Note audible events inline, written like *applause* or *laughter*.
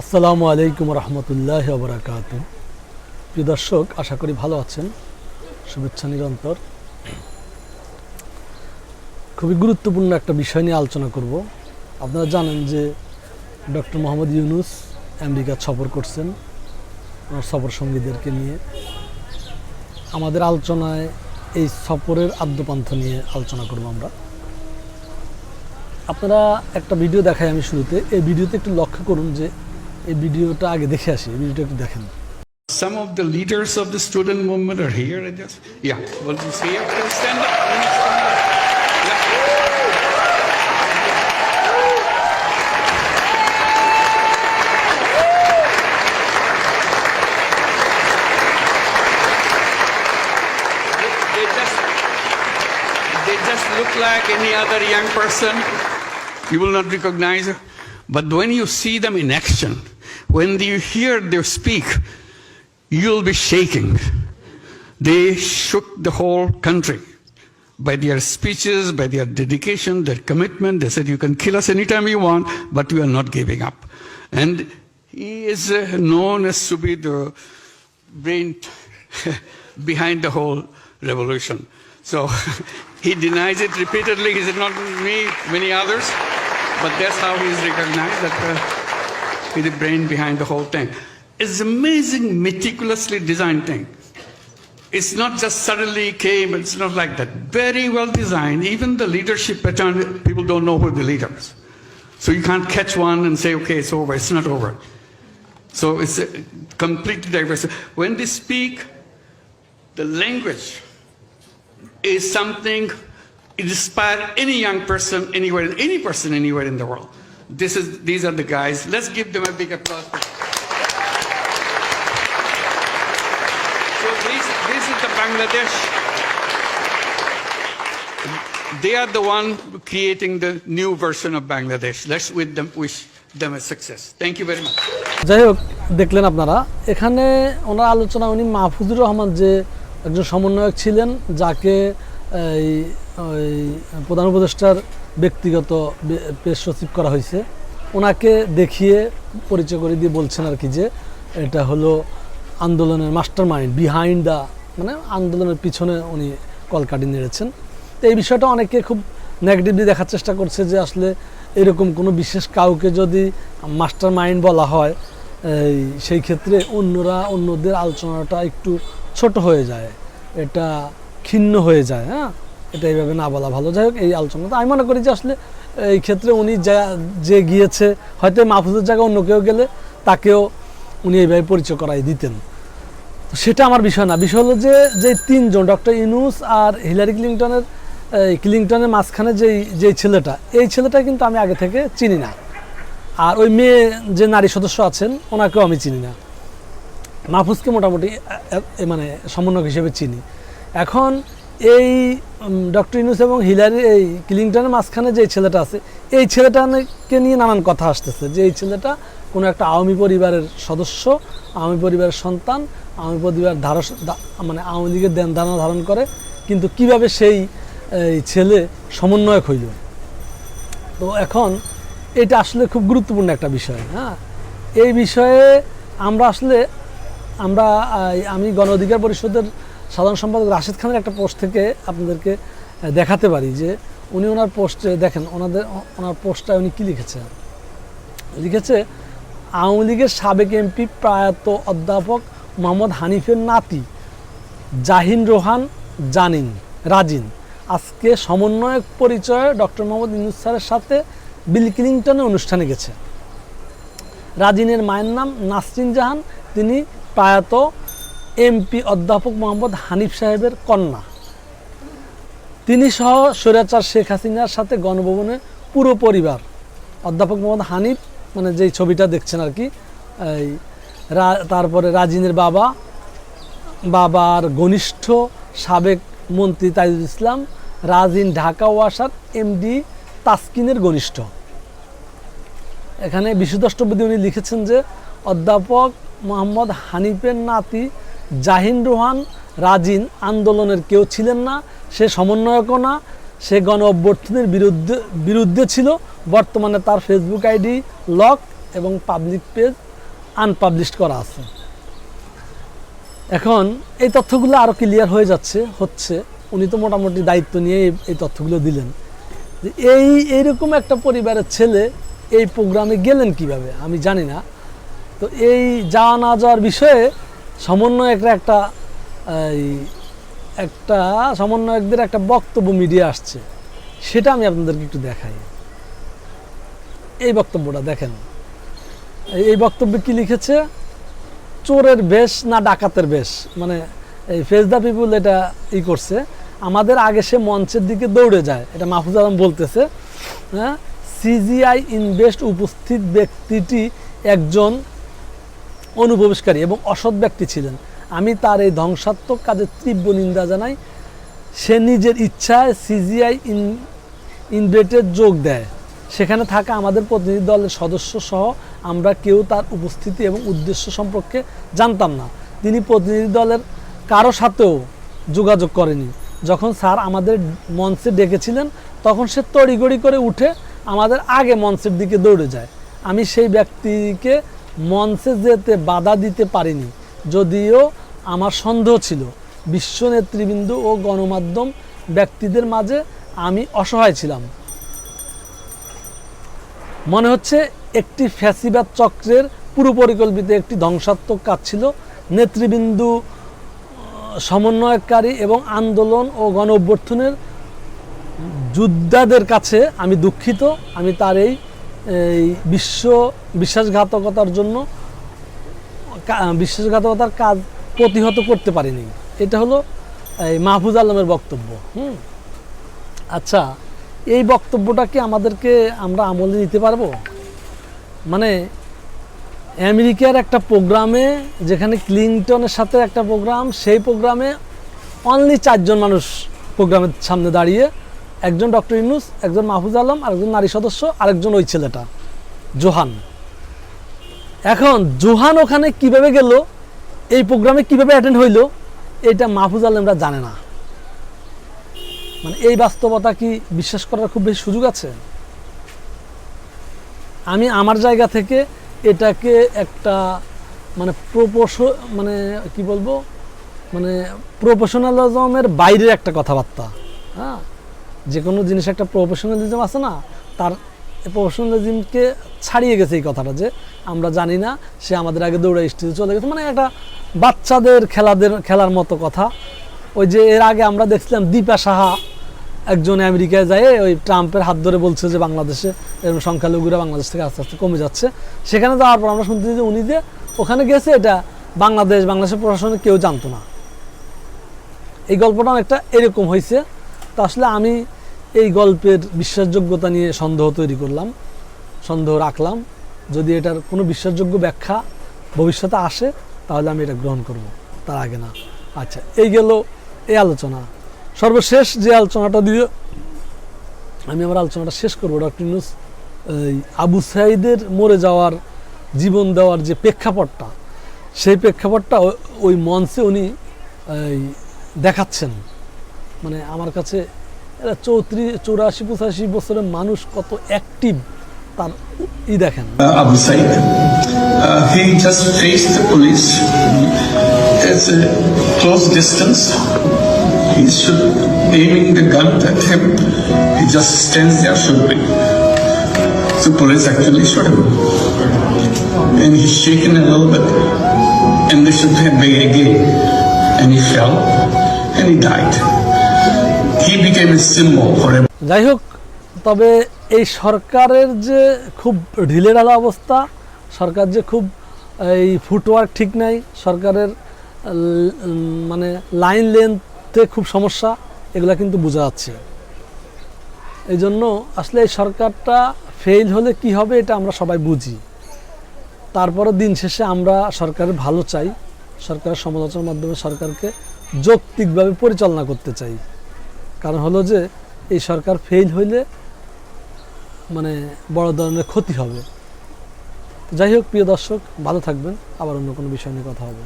আসসালামু আলাইকুম রহমতুল্লাহ বরাকাত প্রিয় দর্শক, আশা করি ভালো আছেন। শুভেচ্ছা নিরন্তর। খুবই গুরুত্বপূর্ণ একটা বিষয় নিয়ে আলোচনা করব। আপনারা জানেন যে ডক্টর মোহাম্মদ ইউনুস আমেরিকা সফর করছেন ওনার সফর সঙ্গীদেরকে নিয়ে। আমাদের আলোচনায় এই সফরের আদ্যপান্থ নিয়ে আলোচনা করব আমরা। আপনারা একটা ভিডিও দেখাই আমি শুরুতে। এই ভিডিওতে একটু লক্ষ্য করুন যে এই ভিডিওটা আগে দেখে আসি এই ভিডিওটা একটু দেখেন Some of the leaders of the student movement are here. I just, yeah, well, you see, up there, stand up. Yeah. They- they just, they just look like any other young person. You will not recognize it. But when you see them in action, when you hear them speak, you'll be shaking. They shook the whole country by their speeches, by their dedication, their commitment. They said, You can kill us anytime you want, but we are not giving up. And he is uh, known as to be the brain *laughs* behind the whole revolution. So *laughs* he denies it repeatedly. He said, Not me, many others. But that's how he is recognized that uh, the brain behind the whole thing. It's amazing, meticulously designed thing. It's not just suddenly came, it's not like that. Very well designed. Even the leadership pattern, people don't know who the leaders. So you can't catch one and say, okay, it's over. It's not over. So it's completely diverse. When they speak, the language is something inspire any young person anywhere, any person anywhere in the world. This is, these are the guys. Let's give them a big applause. So this, this is the Bangladesh. They are the one creating the new version of Bangladesh. Let's with them wish them a success. Thank you very much. যাই হোক দেখলেন আপনারা এখানে ওনার আলোচনা উনি মাহফুজুর রহমান যে একজন সমন্বয়ক ছিলেন যাকে এই ওই প্রধান উপদেষ্টার ব্যক্তিগত পেশ সচিব করা হয়েছে। ওনাকে দেখিয়ে পরিচয় করে দিয়ে বলছেন আর কি যে, এটা হলো আন্দোলনের মাস্টার মাইন্ড বিহাইন্ড দ্য মানে আন্দোলনের পিছনে উনি কলকাটি নেড়েছেন। তো এই বিষয়টা অনেকে খুব নেগেটিভলি দেখার চেষ্টা করছে যে আসলে এরকম কোনো বিশেষ কাউকে যদি মাস্টার মাইন্ড বলা হয়, এই সেই ক্ষেত্রে অন্যরা, অন্যদের আলোচনাটা একটু ছোট হয়ে যায়। এটা ক্ষিন্ন হয়ে যায় হ্যাঁ? এটা এইভাবে না বলা ভালো। যাই হোক, এই আলোচনাটা আমি মনে করি যে আসলে, এই ক্ষেত্রে উনি যা, যে গিয়েছে, হয়তো মাহফুজের জায়গায় অন্য কেউ গেলে তাকেও উনি এইভাবে পরিচয় করাই দিতেন। তো সেটা আমার বিষয় না। বিষয় হলো যে যে তিনজন, ডক্টর ইনুস আর হিলারি ক্লিংটনের ক্লিংটনের মাঝখানে যেই যেই ছেলেটা, এই ছেলেটা কিন্তু আমি আগে থেকে চিনি না। আর ওই মেয়ে যে নারী সদস্য আছেন, ওনাকেও আমি চিনি না। মাহফুজকে মোটামুটি মানে সমন্বয়ক হিসেবে চিনি। এখন এই ডক্টর ইনুস এবং হিলারি এই ক্লিংটনের মাঝখানে যে ছেলেটা আছে, এই ছেলেটাকে নিয়ে নানান কথা আসতেছে যে এই ছেলেটা কোনো একটা আওয়ামী পরিবারের সদস্য, আওয়ামী পরিবারের সন্তান, আওয়ামী পরিবার ধারস, দা- মানে আওয়ামী লীগের দেন ধারণা ধারণ করে, কিন্তু কীভাবে সেই ছেলে সমন্বয়ক হইল? তো এখন এটা আসলে খুব গুরুত্বপূর্ণ একটা বিষয় হ্যাঁ? এই বিষয়ে আমরা আসলে, আমরা আমি গণ অধিকার পরিষদের সাধারণ সম্পাদক রাশেদ খানের একটা পোস্ট থেকে আপনাদেরকে দেখাতে পারি যে উনি ওনার পোস্টে দেখেন, ওনাদের, ওনার পোস্টটায় উনি কী লিখেছে লিখেছে, আওয়ামী লীগের সাবেক এমপি প্রয়াত অধ্যাপক মোহাম্মদ হানিফের নাতি জাহিন রোহান জানিন, রাজিন। আজকে সমন্বয়ক পরিচয়ে ডক্টর মোহাম্মদ ইউনুস স্যারের সাথে বিল ক্লিংটনের অনুষ্ঠানে গেছে। রাজিনের মায়ের নাম নাসরিন জাহান, তিনি প্রয়াত এমপি অধ্যাপক মোহাম্মদ হানিফ সাহেবের কন্যা। তিনি সহ স্বৈরাচার শেখ হাসিনার সাথে গণভবনে পুরো পরিবার। অধ্যাপক মোহাম্মদ হানিফ মানে যেই ছবিটা দেখছেন আর কি, এই তারপরে রাজিনের বাবা, বাবার ঘনিষ্ঠ সাবেক মন্ত্রী তাইজুল ইসলাম, রাজিন ঢাকা ওয়াসার এমডি তাসকিনের ঘনিষ্ঠ। এখানে বিশুদ্ধষ্টপতি উনি লিখেছেন যে, অধ্যাপক মোহাম্মদ হানিফের নাতি জাহিন রোহান, রাজিন আন্দোলনের কেউ ছিলেন না, সে সমন্বয়কও না, সে গণ অভ্যর্থনের বিরুদ্ধে বিরুদ্ধে ছিল। বর্তমানে তার ফেসবুক আইডি লক এবং পাবলিক পেজ আনপাবলিশ করা আছে। এখন এই তথ্যগুলো আরও ক্লিয়ার হয়ে যাচ্ছে, হচ্ছে উনি তো মোটামুটি দায়িত্ব নিয়ে এই- তথ্যগুলো দিলেন। যে এই, এইরকম একটা পরিবারের ছেলে এই প্রোগ্রামে গেলেন কীভাবে? আমি জানি না। তো এই যাওয়া না যাওয়ার বিষয়ে সমন্বয়করা একটা একটা সমন্বয়কদের একটা বক্তব্য মিডিয়া আসছে। সেটা আমি আপনাদেরকে একটু দেখাই। এই বক্তব্যটা দেখেন। এই বক্তব্যে কি লিখেছে? চোরের বেশ না ডাকাতের বেশ? মানে এই ফেস দ্য পিপুল এটা ই করছে। আমাদের আগে সে মঞ্চের দিকে দৌড়ে যায়। এটা মাহফুজ আলম বলতেছে হ্যাঁ? সিজিআই ইনভেস্ট উপস্থিত ব্যক্তিটি একজন অনুপ্রবেশকারী এবং অসৎ ব্যক্তি ছিলেন। আমি তার এই ধ্বংসাত্মক কাজের তীব্র নিন্দা জানাই। সে নিজের ইচ্ছায় সিজিআই ইন ইনভেটে যোগ দেয়। সেখানে থাকা আমাদের প্রতিনিধি দলের সদস্য সহ আমরা কেউ তার উপস্থিতি এবং উদ্দেশ্য সম্পর্কে জানতাম না। তিনি প্রতিনিধি দলের কারও সাথেও যোগাযোগ করেনি। যখন স্যার আমাদের মঞ্চে ডেকেছিলেন, তখন সে তড়িগড়ি করে উঠে আমাদের আগে মঞ্চের দিকে দৌড়ে যায়। আমি সেই ব্যক্তিকে মঞ্চে যেতে বাধা দিতে পারিনি। যদিও আমার সন্দেহ ছিল। বিশ্ব নেতৃবৃন্দ ও গণমাধ্যম ব্যক্তিদের মাঝে আমি অসহায় ছিলাম। মনে হচ্ছে একটি ফ্যাসিবাদ চক্রের পুরো পরিকল্পিত একটি ধ্বংসাত্মক কাজ ছিল। নেতৃবৃন্দু সমন্বয়কারী এবং আন্দোলন ও গণ অভ্যর্থনের যোদ্ধাদের কাছে আমি দুঃখিত। আমি তার এই এই বিশ্ব বিশ্বাসঘাতকতার জন্য বিশ্বাসঘাতকতার কাজ প্রতিহত করতে পারিনি। এটা হলো এই মাহফুজ আলমের বক্তব্য। হুম? আচ্ছা এই বক্তব্যটা কি আমাদেরকে আমরা আমলে নিতে পারব? মানে আমেরিকার একটা প্রোগ্রামে, যেখানে ক্লিনটনের সাথে একটা প্রোগ্রাম, সেই প্রোগ্রামে অনলি চারজন মানুষ প্রোগ্রামের সামনে দাঁড়িয়ে একজন ডক্টর ইউনুস, একজন মাহফুজ আলম, আরেকজন নারী সদস্য, আরেকজন ওই ছেলেটা, জোহান। এখন জোহান ওখানে কীভাবে গেল, এই প্রোগ্রামে কীভাবে অ্যাটেন্ড হইল, এটা মাহফুজ আলমরা জানে না। মানে এই বাস্তবতা কি বিশ্বাস করার খুব বেশি সুযোগ আছে? আমি আমার জায়গা থেকে এটাকে একটা মানে প্রপোশ মানে কি বলব মানে প্রফেশনালিজমের বাইরের একটা কথাবার্তা হ্যাঁ? যে কোনো জিনিস একটা প্রফেশনালিজম আছে না, তার প্রফেশনালিজমকে ছাড়িয়ে গেছে এই কথাটা যে আমরা জানি না সে আমাদের আগে দৌড়ে স্টেজে চলে গেছে। মানে একটা বাচ্চাদের খেলাদের, খেলার মতো কথা। ওই যে এর আগে আমরা দেখছিলাম দীপা সাহা একজন আমেরিকায় যায়, ওই ট্রাম্পের হাত ধরে বলছে যে বাংলাদেশে এরকম সংখ্যালঘুরা বাংলাদেশ থেকে আস্তে আস্তে কমে যাচ্ছে। সেখানে যাওয়ার পর আমরা শুনতেছি যে উনি যে ওখানে গেছে, এটা বাংলাদেশ, বাংলাদেশের প্রশাসনে কেউ জানতো না। এই গল্পটা অনেকটা এরকম হয়েছে তো আসলে আমি এই গল্পের বিশ্বাসযোগ্যতা নিয়ে সন্দেহ তৈরি করলাম, সন্দেহ রাখলাম। যদি এটার কোনো বিশ্বাসযোগ্য ব্যাখ্যা ভবিষ্যতে আসে, তাহলে আমি এটা গ্রহণ করব, তার আগে না। আচ্ছা এই গেল এই আলোচনা। সর্বশেষ যে আলোচনাটা দিয়ে আমি আমার আলোচনাটা শেষ করব, ডক্টর এই আবু সাইদের মরে যাওয়ার জীবন দেওয়ার যে প্রেক্ষাপটটা, সেই প্রেক্ষাপটটা ওই মঞ্চে উনি দেখাচ্ছেন। মানে আমার কাছে এরা চৌত্রিশ চৌরাশি পঁচাশি বছরের মানুষ কত অ্যাক্টিভ তার ই দেখেন uh, Said. Uh, he just faced the police. It's a close distance. He should aiming the gun at him. He just stands there shooting. So police actually shot him. And he's shaken a little bit. And they shoot him again. And he fell. And he died. যাই হোক তবে এই সরকারের যে খুব ঢিলেঢালা অবস্থা, সরকার যে খুব, এই ফুটওয়ার্ক ঠিক নাই, সরকারের মানে লাইন লেন্থে খুব সমস্যা, এগুলা কিন্তু বোঝা যাচ্ছে। এই জন্য আসলে এই সরকারটা ফেল হলে কি হবে এটা আমরা সবাই বুঝি। তারপরে দিন শেষে আমরা সরকারের ভালো চাই, সরকারের সমালোচনার মাধ্যমে সরকারকে যৌক্তিকভাবে পরিচালনা করতে চাই। কারণ হলো যে, এই সরকার ফেল হইলে মানে বড় ধরনের ক্ষতি হবে। যাই হোক, প্রিয় দর্শক, ভালো থাকবেন। আবার অন্য কোনো বিষয় নিয়ে কথা হবে।